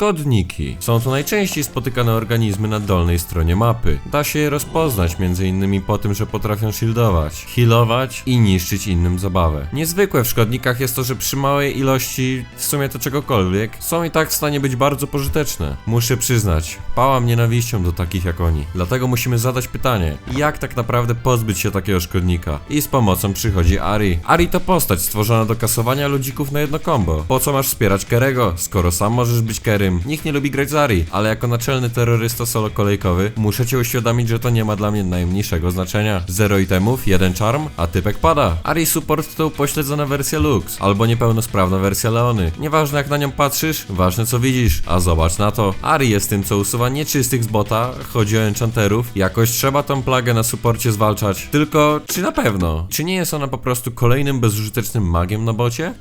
Szkodniki. Są to najczęściej spotykane organizmy na dolnej stronie mapy. Da się je rozpoznać m.in. po tym, że potrafią shieldować, healować i niszczyć innym zabawę. Niezwykłe w szkodnikach jest to, że przy małej ilości w sumie to czegokolwiek są i tak w stanie być bardzo pożyteczne. Muszę przyznać, pałam nienawiścią do takich jak oni. Dlatego musimy zadać pytanie, jak tak naprawdę pozbyć się takiego szkodnika? I z pomocą przychodzi Ari. Ari to postać stworzona do kasowania ludzików na jedno combo. Po co masz wspierać Kerego, skoro sam możesz być Kerym? Nikt nie lubi grać z Ari, ale jako naczelny terrorysta solo kolejkowy muszę cię uświadomić, że to nie ma dla mnie najmniejszego znaczenia. Zero itemów, jeden charm, a typek pada. Ari support to upośledzona wersja Lux, albo niepełnosprawna wersja Leony. Nieważne jak na nią patrzysz, ważne co widzisz, a zobacz na to. Ari jest tym, co usuwa nieczystych z bota, chodzi o enchanterów. Jakoś trzeba tą plagę na suporcie zwalczać. Tylko, czy na pewno? Czy nie jest ona po prostu kolejnym bezużytecznym magiem na bocie?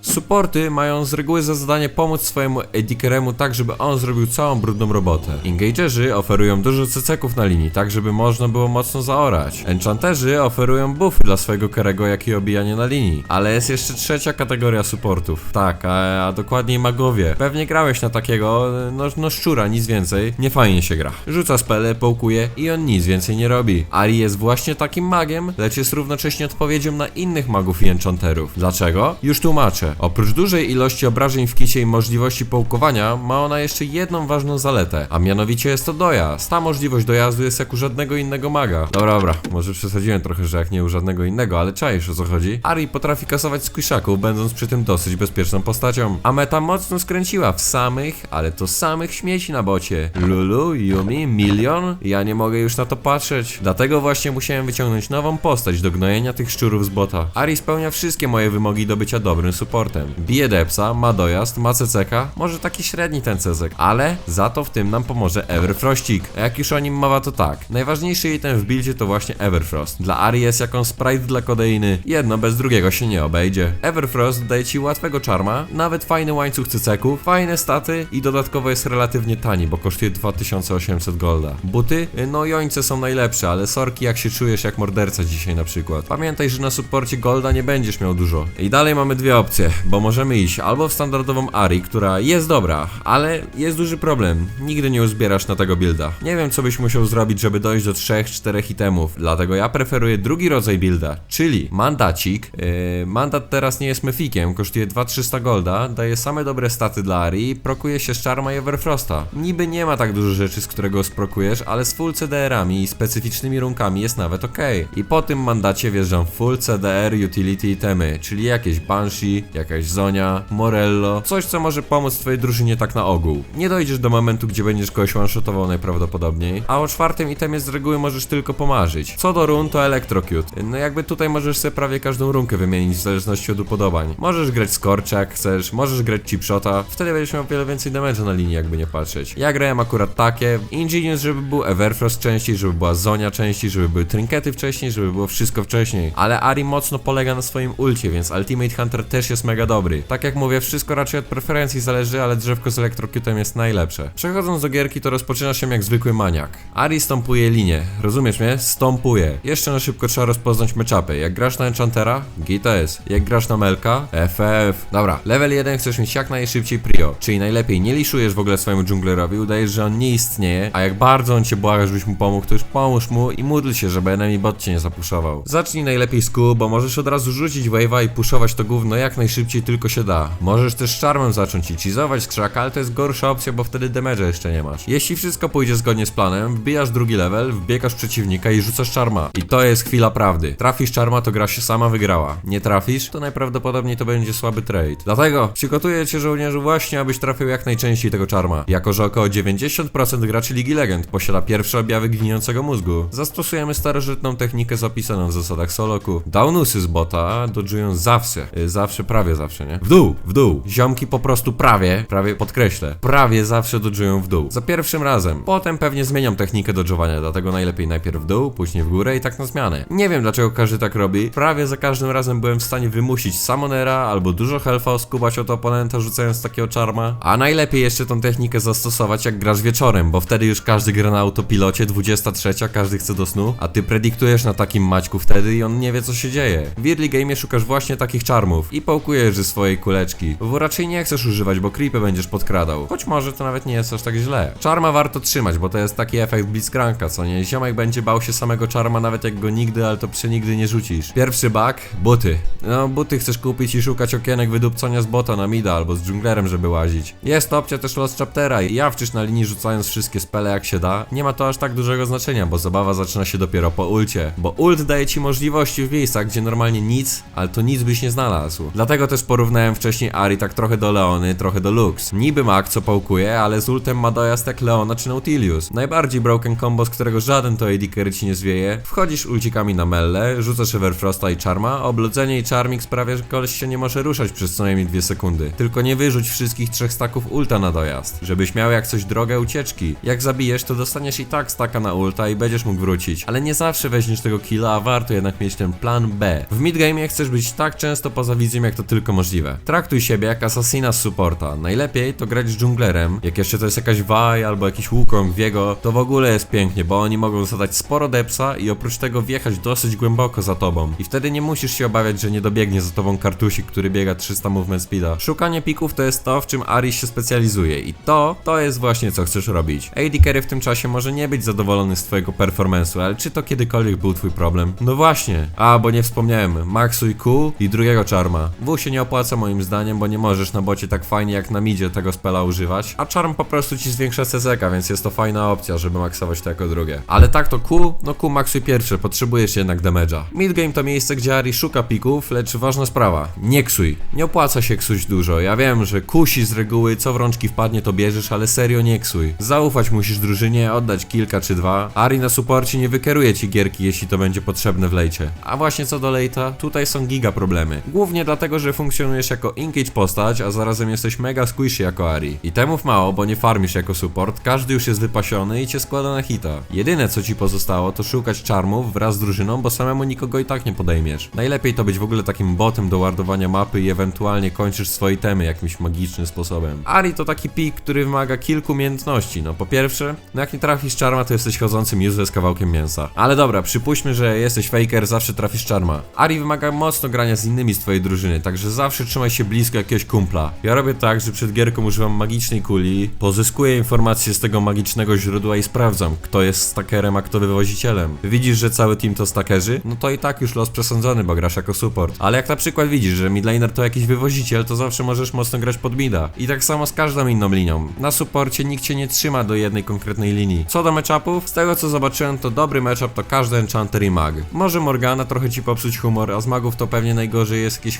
Supporty mają z reguły za zadanie pomóc swojemu edikeremu tak, żeby on zrobił całą brudną robotę. Engagerzy oferują dużo ceceków na linii, tak żeby można było mocno zaorać. Enchanterzy oferują buffy dla swojego kerego, jak i obijanie na linii. Ale jest jeszcze trzecia kategoria supportów. Tak, a, a dokładniej magowie. Pewnie grałeś na takiego, no, no szczura, nic więcej. Nie fajnie się gra. Rzuca spele, połkuje i on nic więcej nie robi. Ari jest właśnie takim magiem, lecz jest równocześnie odpowiedzią na innych magów i enchanterów. Dlaczego? Już tłumaczę. Oprócz dużej ilości obrażeń w kicie i możliwości połkowania, ma ona jeszcze jedną ważną zaletę, a mianowicie jest to dojazd. Ta możliwość dojazdu jest jak u żadnego innego maga. Dobra, dobra, może przesadziłem trochę, że jak nie u żadnego innego, ale czaisz o co chodzi. Ari potrafi kasować squishaków, będąc przy tym dosyć bezpieczną postacią. A meta mocno skręciła w samych, ale to samych śmieci na bocie. Lulu, Yumi, Milion? Ja nie mogę już na to patrzeć. Dlatego właśnie musiałem wyciągnąć nową postać do gnojenia tych szczurów z bota. Ari spełnia wszystkie moje wymogi do bycia dobrym supportem. Bije depsa, ma dojazd, ma CCK, może taki średni ten cezek, ale za to w tym nam pomoże Everfrostik. A jak już o nim mowa to tak, najważniejszy item w buildzie to właśnie Everfrost. Dla Ari jest jaką sprite dla kodeiny, jedno bez drugiego się nie obejdzie. Everfrost daje ci łatwego charma, nawet fajny łańcuch cyceków, fajne staty i dodatkowo jest relatywnie tani, bo kosztuje 2800 golda. Buty? No jońce są najlepsze, ale sorki jak się czujesz jak morderca dzisiaj na przykład. Pamiętaj, że na supporcie golda nie będziesz miał dużo. I dalej mamy dwie opcje, bo możemy iść albo w standardową Ari, która jest dobra, ale jest duży problem. Nigdy nie uzbierasz na tego builda. Nie wiem, co byś musiał zrobić, żeby dojść do 3-4 itemów, dlatego ja preferuję drugi rodzaj builda, czyli mandacik. Yy, mandat teraz nie jest mefikiem, kosztuje 2300 golda, daje same dobre staty dla Ari, prokuje się z Charma i Everfrosta. Niby nie ma tak dużo rzeczy, z którego sprokujesz, ale z full CDR-ami i specyficznymi runkami jest nawet ok. I po tym mandacie wjeżdżam full CDR utility itemy, czyli jakieś Banshee, jakaś Zonia, Morello, coś co może pomóc twojej drużynie tak na ogół. Nie dojdziesz do momentu, gdzie będziesz kogoś one-shotował najprawdopodobniej, a o czwartym itemie z reguły możesz tylko pomarzyć. Co do run to Electrocute. No jakby tutaj możesz sobie prawie każdą runkę wymienić w zależności od upodobań. Możesz grać Scorch jak chcesz, możesz grać Chipshota, wtedy będziesz miał wiele więcej damage'a na linii jakby nie patrzeć. Ja grałem akurat takie, Ingenious żeby był Everfrost częściej, żeby była Zonia częściej, żeby były trinkety wcześniej, żeby było wszystko wcześniej. Ale Ari mocno polega na swoim ulcie, więc Ultimate Hunter też jest mega dobry. Tak jak mówię, wszystko raczej od preferencji zależy, ale drzewko z Electrocutem jest najlepsze. Przechodząc do gierki, to rozpoczyna się jak zwykły maniak. Ari stąpuje linię, rozumiesz mnie? Stąpuje. Jeszcze na szybko trzeba rozpoznać matchupy. Jak grasz na Enchantera, GTS. Jak grasz na Melka, FF. Dobra, level 1 chcesz mieć jak najszybciej prio, czyli najlepiej nie liszujesz w ogóle swojemu dżunglerowi, udajesz, że on nie istnieje, a jak bardzo on cię błaga, żebyś mu pomógł, to już pomóż mu i módl się, żeby enemy bot cię nie zapuszował. Zacznij najlepiej z Q, bo możesz od razu rzucić wave'a i puszować to gówno jak najszybciej tylko się da. Możesz też z charmem zacząć i cheezować z ale to jest gorsza opcja, bo wtedy damage'a jeszcze nie masz. Jeśli wszystko pójdzie zgodnie z planem, wbijasz drugi level, wbiegasz przeciwnika i rzucasz charma. I to jest chwila prawdy. Trafisz charma, to gra się sama wygrała. Nie trafisz, to najprawdopodobniej to będzie słaby trade. Dlatego przygotuję cię żołnierzu właśnie, abyś trafił jak najczęściej tego charma. Jako, że około 90% graczy Ligi Legend posiada pierwsze objawy gnijącego mózgu, zastosujemy starożytną technikę zapisaną w zasadach Soloku. Downusy z bota dodżują zawsze, y, zawsze, prawie zawsze, nie? W dół, w dół. Ziomki po prostu prawie, prawie podkreślę, prawie zawsze dodżują w dół. Za pierwszym razem. Potem pewnie zmieniam technikę dodżowania, dlatego najlepiej najpierw w dół, później w górę i tak na zmianę. Nie wiem dlaczego każdy tak robi. Prawie za każdym razem byłem w stanie wymusić Summonera albo dużo health'a oskubać od oponenta rzucając takiego charma. A najlepiej jeszcze tą technikę zastosować jak grasz wieczorem, bo wtedy już każdy gra na autopilocie, 23, każdy chce do snu, a ty prediktujesz na takim maćku wtedy i on nie wie co się dzieje. W early game szukasz właśnie takich charmów i połkujesz oszukujesz ze swojej kuleczki. Bo raczej nie chcesz używać, bo creepy będziesz podkradał. Choć może to nawet nie jest aż tak źle. Czarma warto trzymać, bo to jest taki efekt Blitzcranka, co nie? Ziomek będzie bał się samego czarma, nawet jak go nigdy, ale to przenigdy nie rzucisz. Pierwszy bug, buty. No, buty chcesz kupić i szukać okienek wydupcania z bota na mida albo z dżunglerem, żeby łazić. Jest opcja też Lost Chaptera i jawczysz na linii rzucając wszystkie spele jak się da. Nie ma to aż tak dużego znaczenia, bo zabawa zaczyna się dopiero po ulcie. Bo ult daje ci możliwości w miejscach, gdzie normalnie nic, ale to nic byś nie znalazł. Dlatego też porównałem wcześniej Ari tak trochę do Leony, trochę do Lux. Niby mag co pałkuje, ale z ultem ma dojazd jak Leona czy Nautilius. Najbardziej broken combo, z którego żaden to AD carry ci nie zwieje. Wchodzisz ulcikami na melle, rzucasz Everfrosta i Charma, oblodzenie i Charming sprawia, że koleś się nie może ruszać przez co najmniej dwie sekundy. Tylko nie wyrzuć wszystkich trzech staków ulta na dojazd, żebyś miał jak coś drogę ucieczki. Jak zabijesz, to dostaniesz i tak staka na ulta i będziesz mógł wrócić. Ale nie zawsze weźmiesz tego killa, a warto jednak mieć ten plan B. W midgame chcesz być tak często poza wizją, jak to tylko możliwe. Traktuj siebie jak asasina z supporta. Najlepiej to grać z dżunglerem. Jak jeszcze to jest jakaś Vaj albo jakiś Wukong Wiego, to w ogóle jest pięknie, bo oni mogą zadać sporo depsa i oprócz tego wjechać dosyć głęboko za tobą. I wtedy nie musisz się obawiać, że nie dobiegnie za tobą kartusik, który biega 300 movement speeda. Szukanie pików to jest to, w czym Aris się specjalizuje i to, to jest właśnie co chcesz robić. AD Carry w tym czasie może nie być zadowolony z twojego performance'u, ale czy to kiedykolwiek był twój problem? No właśnie. A, bo nie wspomniałem. Maxuj Q i drugiego Charma. W się nie opłaca moim zdaniem, bo nie możesz na bocie tak fajnie jak na midzie tego spela używać, a Charm po prostu ci zwiększa CZK, więc jest to fajna opcja, żeby maksować to jako drugie. Ale tak to Q, no Q maksuj pierwsze, potrzebujesz jednak damage'a. Midgame to miejsce, gdzie Ari szuka pików, lecz ważna sprawa, nie ksuj. Nie opłaca się ksuć dużo, ja wiem, że kusi z reguły, co w rączki wpadnie to bierzesz, ale serio nie ksuj. Zaufać musisz drużynie, oddać kilka czy dwa. Ari na suporcie nie wykeruje ci gierki, jeśli to będzie potrzebne w lejcie. A właśnie co do lejta, tutaj są giga problemy. Głównie dlatego, że funkcjonujesz jako engage postać, a zarazem jesteś mega squishy jako Ari. I temów mało, bo nie farmisz jako support, każdy już jest wypasiony i cię składa na hita. Jedyne co ci pozostało to szukać charmów wraz z drużyną, bo samemu nikogo i tak nie podejmiesz. Najlepiej to być w ogóle takim botem do wardowania mapy i ewentualnie kończysz swoje temy jakimś magicznym sposobem. Ari to taki pik, który wymaga kilku umiejętności. No po pierwsze, no jak nie trafisz charma, to jesteś chodzącym useless kawałkiem mięsa. Ale dobra, przypuśćmy, że jesteś faker, zawsze trafisz charma. Ari wymaga mocno grania z innymi z twojej drużyny, także zawsze trzymaj się blisko jakiegoś kumpla. Ja robię tak, że przed gierką używam magicznej kuli, pozyskuję informacje z tego magicznego źródła i sprawdzam, kto jest stakerem, a kto wywozicielem. Widzisz, że cały team to stakerzy? No to i tak już los przesądzony, bo grasz jako support. Ale jak na przykład widzisz, że midlaner to jakiś wywoziciel, to zawsze możesz mocno grać pod mida. I tak samo z każdą inną linią. Na supporcie nikt cię nie trzyma do jednej konkretnej linii. Co do matchupów, z tego co zobaczyłem, to dobry matchup to każdy enchanter i mag. Może Morgana trochę ci popsuć humor, a z magów to pewnie najgorzej jest jakiś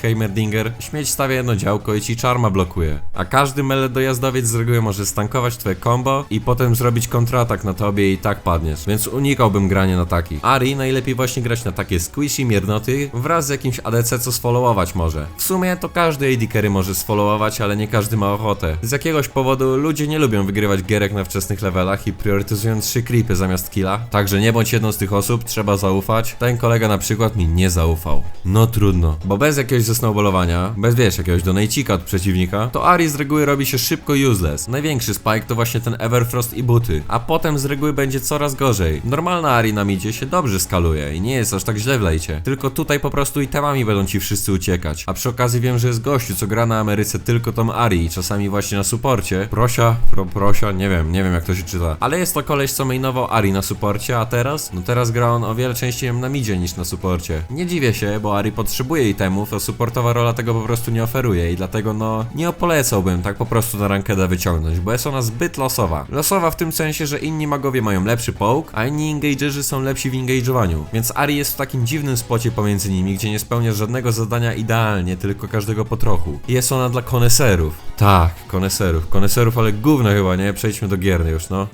Heimerdinger. Śmieć stawia jedno działko i ci czarma blokuje. A każdy mele dojazdowiec z reguły może stankować twoje combo i potem zrobić kontratak na tobie i tak padniesz. Więc unikałbym grania na taki. Ari najlepiej właśnie grać na takie squishy miernoty wraz z jakimś ADC co sfollowować może. W sumie to każdy AD carry może sfollowować, ale nie każdy ma ochotę. Z jakiegoś powodu ludzie nie lubią wygrywać gierek na wczesnych levelach i priorytetują trzy creepy zamiast killa. Także nie bądź jedną z tych osób, trzeba zaufać. Ten kolega na przykład mi nie zaufał. No trudno. Bo bez jakiegoś zesnowbolowania, bez wiesz, jakiegoś donajcika od przeciwnika, to Ari z reguły robi się szybko useless. Największy spike to właśnie ten Everfrost i buty. A potem z reguły będzie coraz gorzej. Normalna Ari na midzie się dobrze skaluje i nie jest aż tak źle w lejcie. Tylko tutaj po prostu itemami będą ci wszyscy uciekać. A przy okazji wiem, że jest gościu, co gra na Ameryce tylko tą Ari i czasami właśnie na suporcie. Prosia, pro, prosia, nie wiem, nie wiem jak to się czyta. Ale jest to koleś, co mainował Ari na suporcie, a teraz? No teraz gra on o wiele częściej na midzie niż na suporcie. Nie dziwię się, bo Ari potrzebuje itemów, a supportowa rola tego po prostu nie oferuje i dlatego no nie opolecałbym tak po prostu na rankedę wyciągnąć, bo jest ona zbyt losowa. Losowa w tym sensie, że inni magowie mają lepszy poke, a inni engagerzy są lepsi w engage'owaniu. Więc Ari jest w takim dziwnym spocie pomiędzy nimi, gdzie nie spełnia żadnego zadania idealnie, tylko każdego po trochu. I Jest ona dla koneserów. Tak, koneserów. Koneserów, ale gówno chyba, nie? Przejdźmy do gierny już, no.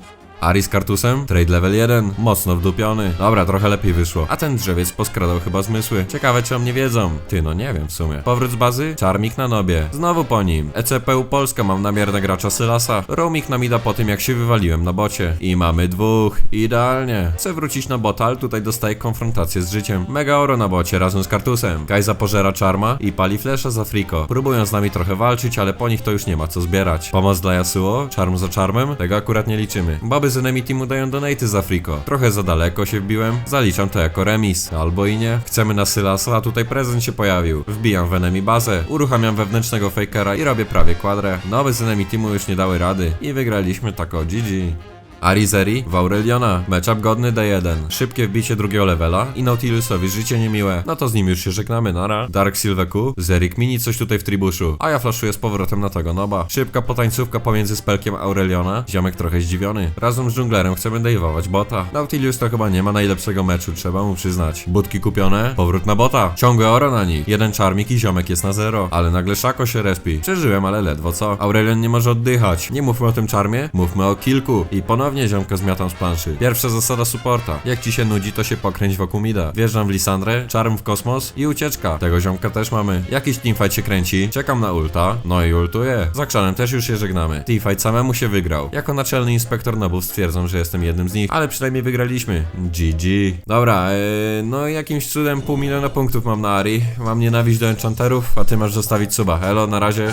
Ari z kartusem? Trade level 1, mocno wdupiony. Dobra, trochę lepiej wyszło. A ten drzewiec poskradał chyba zmysły. Ciekawe czy o mnie wiedzą. Ty, no nie wiem w sumie. Powrót z bazy? Czarmik na nobie. Znowu po nim. ECPU Polska mam namierne gracza Sylasa. Roaming na mida po tym jak się wywaliłem na bocie. I mamy dwóch. Idealnie. Chcę wrócić na bota, ale tutaj dostaję konfrontację z życiem. Mega oro na bocie razem z kartusem. Kajza pożera czarma i pali flesza za friko. Próbują z nami trochę walczyć, ale po nich to już nie ma co zbierać. Pomoc dla Yasuo? Czarm za czarmem? Tego akurat nie liczymy. Baby z enemy teamu dają donaty za friko. Trochę za daleko się wbiłem, zaliczam to jako remis. Albo i nie. Chcemy na Sylasa, a tutaj prezent się pojawił. Wbijam w enemy bazę, uruchamiam wewnętrznego fakera i robię prawie kwadrę. Nowe z enemy teamu już nie dały rady i wygraliśmy tako GG. Arizeri w Aureliona. Matchup godny D1. Szybkie wbicie drugiego levela i Nautilusowi życie niemiłe. No to z nim już się żegnamy, nara. Dark Silveku, Zerik mini coś tutaj w tribuszu. A ja flaszuję z powrotem na tego noba. Szybka potańcówka pomiędzy spelkiem Aureliona. Ziomek trochę zdziwiony. Razem z dżunglerem chcemy dejwować bota. Nautilius to chyba nie ma najlepszego meczu, trzeba mu przyznać. Budki kupione, powrót na bota. Ciągłe oro na nich. Jeden czarmik i ziomek jest na zero. Ale nagle Szako się respi. Przeżyłem, ale ledwo co. Aurelion nie może oddychać. Nie mówmy o tym czarmie, mówmy o kilku. I ponownie ziomka zmiatam z planszy. Pierwsza zasada supporta. Jak ci się nudzi, to się pokręć wokół mida. Wjeżdżam w Lisandrę, czarm w kosmos i ucieczka. Tego ziomka też mamy. Jakiś teamfight się kręci, czekam na ulta, no i ultuję. Z Akszanem też już się żegnamy. Teamfight samemu się wygrał. Jako naczelny inspektor nobów stwierdzam, że jestem jednym z nich, ale przynajmniej wygraliśmy. GG. Dobra, yy, no jakimś cudem pół miliona punktów mam na Ari. Mam nienawiść do enchanterów, a ty masz zostawić suba. Elo, na razie.